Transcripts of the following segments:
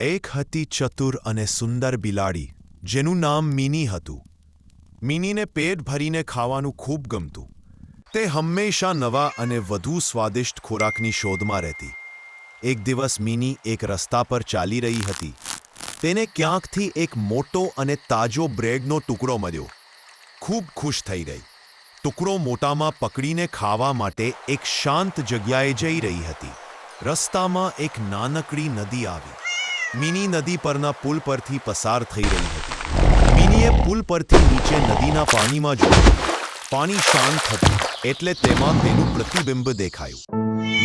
એક હતી ચતુર અને સુંદર બિલાડી, જેનું નામ મિની હતું. મિનીને પેટ ભરીને ખાવાનું ખૂબ ગમતું. તે હંમેશા નવા અને વધુ સ્વાદિષ્ટ ખોરાકની શોધમાં રહેતી. એક દિવસ મિની એક રસ્તા પર ચાલી રહી હતી. તેને ક્યાંકથી એક મોટો અને તાજો બ્રેડનો ટુકડો મળ્યો. ખૂબ ખુશ થઈ ગઈ. ટુકડો મોટામાં પકડીને ખાવા માટે એક શાંત જગ્યાએ જઈ રહી હતી. રસ્તામાં એક નાનકડી નદી આવી. મિની નદી પરના પુલ પરથી પસાર થઈ રહી હતી. મિનીએ પુલ પરથી નીચે નદીના પાણીમાં જોયું પાણી શાંત હતું એટલે તેમાં તેનું પ્રતિબિંબ દેખાયું.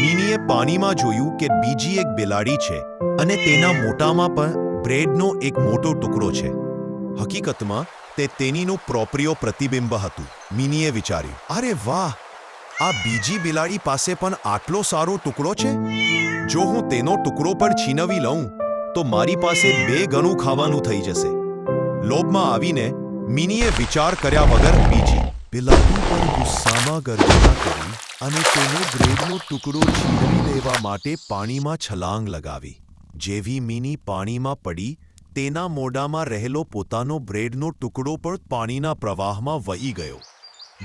મિનીએ પાણીમાં જોયું કે બીજી એક બિલાડી છે અને તેના મોટામાં પણ બ્રેડનો એક મોટો ટુકડો છે. હકીકતમાં, તે તેનીનું પ્રોપ્રિયો પ્રતિબિંબ હતું, મિનીએ વિચાર્યું. અરે વાહ! આ બીજી બિલાડી પાસે પણ આટલો સારો ટુકડો છે? જો હું તેનો ટુકડો પણ છીનવી લઉં તો મારી પાસે બે ગણું ખાવાનું થઈ જશે. લોભમાં આવીને મિનીએ વિચાર કર્યા વગર બીજી બિલાડી પર ગુસ્સામાં ગર્જના કરી અને તેનો બ્રેડનો ટુકડો છીનવી લેવા માટે પાણીમાં છલાંગ લગાવી. જેવી મિની પાણીમાં પડી, તેના મોઢામાં રહેલો પોતાનો બ્રેડનો ટુકડો પણ પાણીના પ્રવાહમાં વહી ગયો.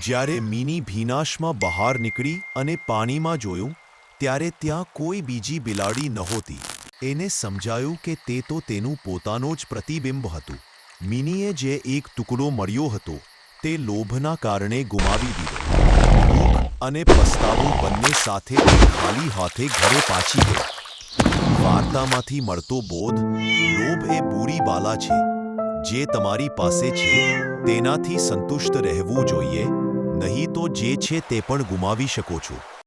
જ્યારે મિની ભીનાશમાં બહાર નીકળી અને પાણીમાં જોયું, ત્યારે ત્યાં કોઈ બીજી બિલાડી નહોતી. એને સમજાયું કે તે તો તેનું પોતાનો જ પ્રતિબિંબ હતું. મિનીએ જે એક ટુકડો મળ્યો હતો, તે લોભના કારણે ગુમાવી દીધો. ભૂખ અને પસ્તાવો બંને સાથે ખાલી હાથે ઘરે પાછી ગઈ. વાર્તામાંથી મળતો બોધ, લોભ એ બુરી બાલા છે. જે તમારી પાસે છે, તેનાથી સંતુષ્ટ રહેવું જોઈએ. નહીં તો જે છે તે પણ ગુમાવી શકો છો.